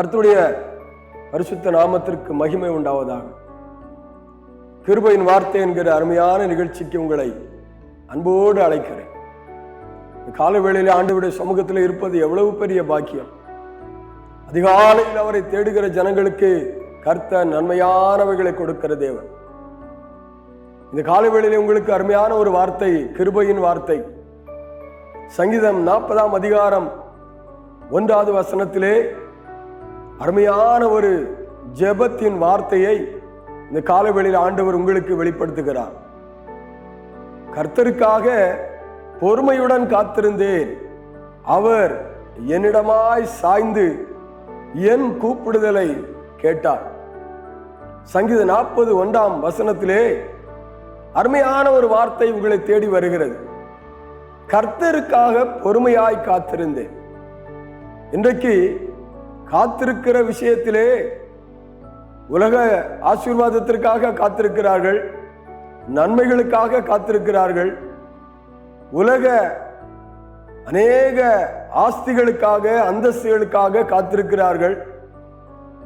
கர்த்தருடைய பரிசுத்த நாமத்திற்கு மகிமை உண்டாவதாக. கிருபையின் வார்த்தை என்கிற அருமையான நிகழ்ச்சிக்கு உங்களை அன்போடு அழைக்கிறேன். இந்த கால வேளையில் சமூகத்தில் இருப்பது எவ்வளவு பெரிய பாக்கியம். அதிகாலையில் அவரை தேடுகிற ஜனங்களுக்கு கர்த்த நன்மையானவைகளை கொடுக்கிற தேவன். இந்த கால வேளையில் உங்களுக்கு அருமையான ஒரு வார்த்தை கிருபையின் வார்த்தை. சங்கீதம் நாற்பதாம் அதிகாரம் ஒன்றாவது வசனத்திலே அருமையான ஒரு ஜெபத்தின் வார்த்தையை இந்த காலவெளியில் ஆண்டவர் உங்களுக்கு வெளிப்படுத்துகிறார். கர்த்தருக்காக பொறுமையுடன் காத்திருந்தேன். அவர் என்னிடமாய் சாய்ந்து என் கூப்பிடுதலை கேட்டார். சங்கீத நாற்பது ஒன்றாம் வசனத்திலே அருமையான ஒரு வார்த்தை உங்களை தேடி வருகிறது. கர்த்தருக்காக பொறுமையாய் காத்திருந்தேன். இன்றைக்கு காத்திருக்கிற விஷயத்திலே உலக ஆசீர்வாதத்திற்காக காத்திருக்கிறார்கள் நன்மைகளுக்காக காத்திருக்கிறார்கள் உலக அநேக ஆஸ்திகளுக்காக அந்தஸ்துகளுக்காக காத்திருக்கிறார்கள்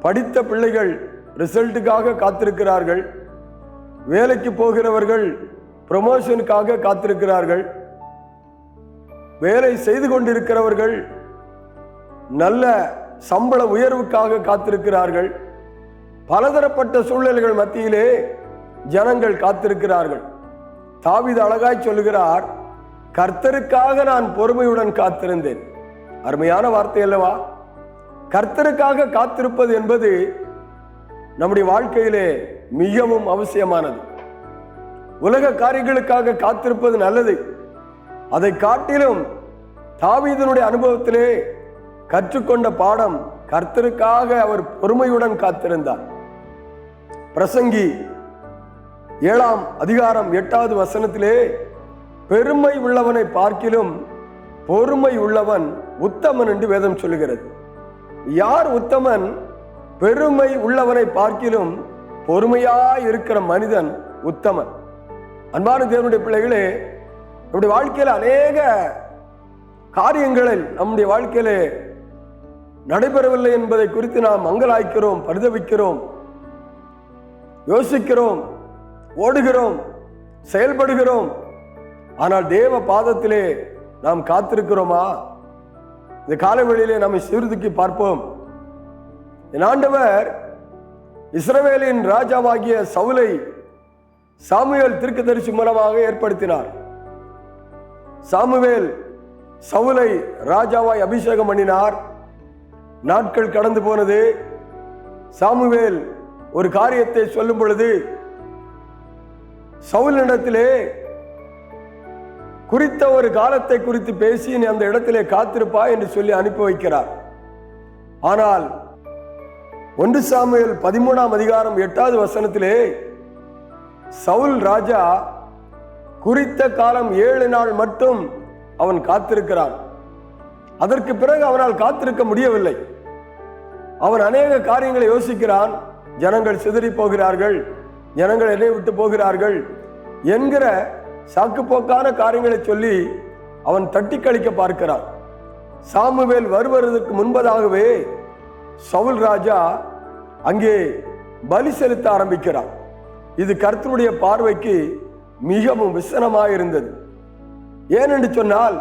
படித்த பிள்ளைகள் ரிசல்ட்டுக்காக காத்திருக்கிறார்கள் வேலைக்கு போகிறவர்கள் ப்ரமோஷனுக்காக காத்திருக்கிறார்கள் வேலை செய்து கொண்டிருக்கிறவர்கள் நல்ல சம்பள உயர்வுக்காக காத்திருக்கிறார்கள். பலதரப்பட்ட சூழ்நிலைகள் மத்தியிலே ஜனங்கள் காத்திருக்கிறார்கள். தாவித அழகாய் சொல்கிறார் கர்த்தருக்காக நான் பொறுமையுடன் காத்திருந்தேன். அருமையான வார்த்தை அல்லவா? கர்த்தருக்காக காத்திருப்பது என்பது நம்முடைய வாழ்க்கையிலே மிகவும் அவசியமானது. உலக காரியங்களுக்காக காத்திருப்பது நல்லது. அதை காட்டிலும் தாவீதனுடைய அனுபவத்திலே கற்றுக்கொண்ட பாடம் கர்த்தருக்காக அவர் பொறுமையுடன் காத்திருந்தார். பிரசங்கி ஏழாம் அதிகாரம் எட்டாவது வசனத்திலே பெருமை உள்ளவனை பார்க்கிலும் பொறுமை உள்ளவன் உத்தமன் என்று வேதம் சொல்லுகிறது. யார் உத்தமன்? பெருமை உள்ளவனை பார்க்கிலும் பொறுமையாய் இருக்கிற மனிதன் உத்தமன். அன்பான தேவனுடைய பிள்ளைகளே நம்முடைய வாழ்க்கையில் அநேக காரியங்களில் நம்முடைய வாழ்க்கையிலே நடைபெறவில்லை என்பதை குறித்து நாம் மங்கலாய்க்கிறோம் பரிதவிக்கிறோம் யோசிக்கிறோம் ஓடுகிறோம் செயல்படுகிறோம். ஆனால் தேவ பாதத்திலே நாம் காத்திருக்கிறோமா? இந்த காலவெளியிலே நம்மை சீர்தூக்கி பார்ப்போம். என் ஆண்டவர் இஸ்ரவேலின் ராஜாவாகிய சவுலை சாமுவேல் திருக்குதரிசி மூலமாக ஏற்படுத்தினார். சாமுவேல் சவுலை ராஜாவாய் அபிஷேகம் பண்ணினார். நாட்கள் கடந்து போனது. சாமுவேல் ஒரு காரியத்தை சொல்லும் பொழுது சவுலிடத்திலே குறித்த ஒரு காலத்தை குறித்து பேசி நீ அந்த இடத்திலே காத்திருப்பா என்று சொல்லி அனுப்பி வைக்கிறார். ஆனால் ஒன்று சாமுவேல் பதிமூணாம் அதிகாரம் எட்டாவது வசனத்திலே சவுல் ராஜா குறித்த காலம் ஏழு நாள் மட்டும் அவன் காத்திருக்கிறான். அதற்கு பிறகு அவனால் காத்திருக்க முடியவில்லை. அவன் அநேக காரியங்களை யோசிக்கிறான் ஜனங்கள் சிதறி போகிறார்கள். ஜனங்கள் என்னை விட்டு போகிறார்கள் என்கிற சாக்குப்போக்கான காரியங்களை சொல்லி அவன் தட்டி கழிக்க பார்க்கிறான். சாமுவேல் வருவதற்கு முன்பதாகவே சவுல் ராஜா அங்கே பலி செலுத்த ஆரம்பிக்கிறான். இது கர்த்தருடைய பார்வைக்கு மிகவும் விசனமாக இருந்தது ஏனென்று சொன்னால்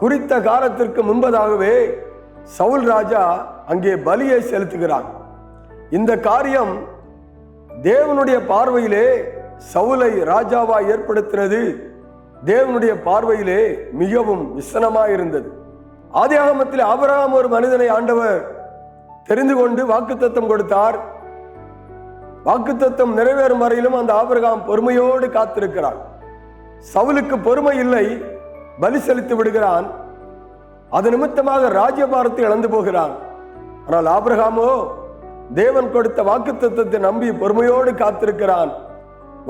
குறித்த காலத்திற்கு முன்பதாகவே சவுல் ராஜா அங்கே பலியை செலுத்துகிறான். இந்த காரியம் தேவனுடைய பார்வையிலே சவுலை ராஜாவா ஏற்படுத்தினது. தேவனுடைய பார்வையிலே மிகவும் விசனமாக இருந்தது ஆதியாகமத்தில் ஆபிரகாம் ஒரு மனிதனை ஆண்டவர் தெரிந்து கொண்டு வாக்குத்தத்தம் கொடுத்தார். வாக்குத்தத்தம் நிறைவேறும் வரையிலும் அந்த ஆபிரகாம் பொறுமையோடு காத்திருக்கிறான். சவுலுக்கு பொறுமை இல்லை பலி செலுத்தி விடுகிறான். அது நிமித்தமாக ராஜ்யபாரத்தை இழந்து போகிறான். ஆனால் ஆபிரகாமோ தேவன் கொடுத்த வாக்குத்தத்தத்தை நம்பி பொறுமையோடு காத்திருக்கிறான்.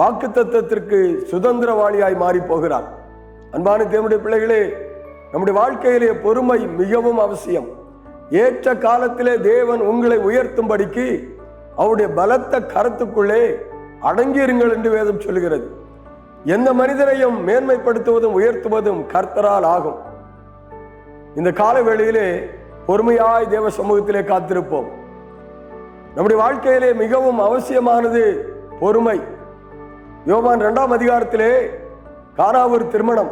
வாக்குத்தத்தத்திற்கு சுதந்திரவாளியாய் மாறி போகிறான் அன்பான தேவனுடைய பிள்ளைகளே நம்முடைய வாழ்க்கையிலே பொறுமை மிகவும் அவசியம். ஏற்ற காலத்திலே தேவன் உங்களை உயர்த்தும்படிக்கு அவருடைய பலத்த கரத்துக்குள்ளே அடங்கியிருங்கள் என்று வேதம் சொல்லுகிறது எந்த மனிதனையும் மேன்மைப்படுத்துவதும் உயர்த்துவதும் கர்த்தரால் ஆகும். இந்த கால வேளையிலே பொறுமையாய் தேவ சமூகத்திலே காத்திருப்போம். நம்முடைய வாழ்க்கையிலே மிகவும் அவசியமானது பொறுமை. யோவான் இரண்டாம் அதிகாரத்திலே காராவூர் திருமணம்.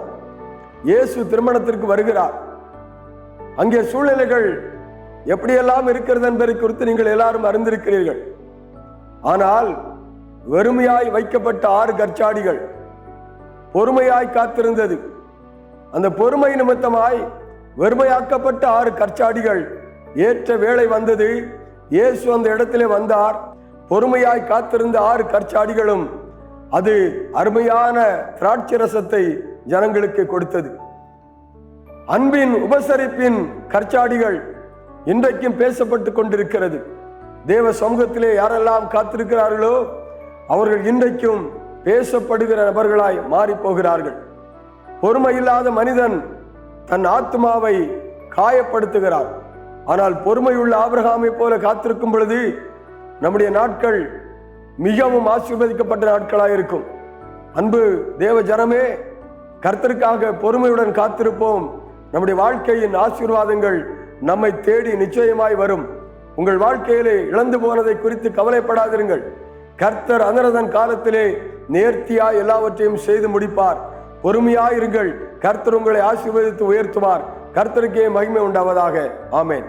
இயேசு திருமணத்திற்கு வருகிறார். அங்கே சூழ்நிலைகள் எப்படியெல்லாம் இருக்கிறது என்பதை குறித்து நீங்கள் எல்லாரும் அறிந்திருக்கிறீர்கள். ஆனால் வெறுமையாய் வைக்கப்பட்ட ஆறு கற்சாடிகள் பொறுமையாய் காத்திருந்தது. அந்த பொறுமை நிமித்தமாய் வெறுமையாக்கப்பட்ட ஆறு கற்சாடிகள். ஏற்ற வேலை வந்தது. இயேசு அந்த இடத்திலே வந்தார். பொறுமையாய் காத்திருந்த ஆறு கற்சாடிகளும் அது அருமையான திராட்சை ரசத்தை ஜனங்களுக்கு கொடுத்தது. அன்பின் உபசரிப்பின் கற்சாடிகள் இன்றைக்கும் பேசப்பட்டு கொண்டிருக்கிறது. தேவ சமூகத்திலே யாரெல்லாம் காத்திருக்கிறார்களோ அவர்கள் இன்றைக்கும் பேசப்படுகிற நபர்களாய் மாறிப் போகிறார்கள். பொறுமை இல்லாத மனிதன் தன் ஆத்மாவை காயப்படுத்துகிறார். ஆனால் பொறுமையுள்ள ஆபிரகாமை போல காத்திருக்கும் பொழுது நம்முடைய நாட்கள் மிகவும் ஆசீர்வதிக்கப்பட்ட நாட்களாக இருக்கும். அன்பு தேவ ஜனமே கர்த்தருக்காக பொறுமையுடன் காத்திருப்போம். நம்முடைய வாழ்க்கையின் ஆசீர்வாதங்கள் நம்மை தேடி நிச்சயமாய் வரும். உங்கள் வாழ்க்கையிலே இழந்து போனதை குறித்து கவலைப்படாதிருங்கள். கர்த்தர் அனரதன் காலத்திலே நேர்த்தியா எல்லாவற்றையும் செய்து முடிப்பார். பொறுமையாயிருங்கள். கர்த்தர் உங்களை ஆசீர்வதித்து உயர்த்துவார். கர்த்தருக்கே மகிமை உண்டாவதாக. ஆமேன்.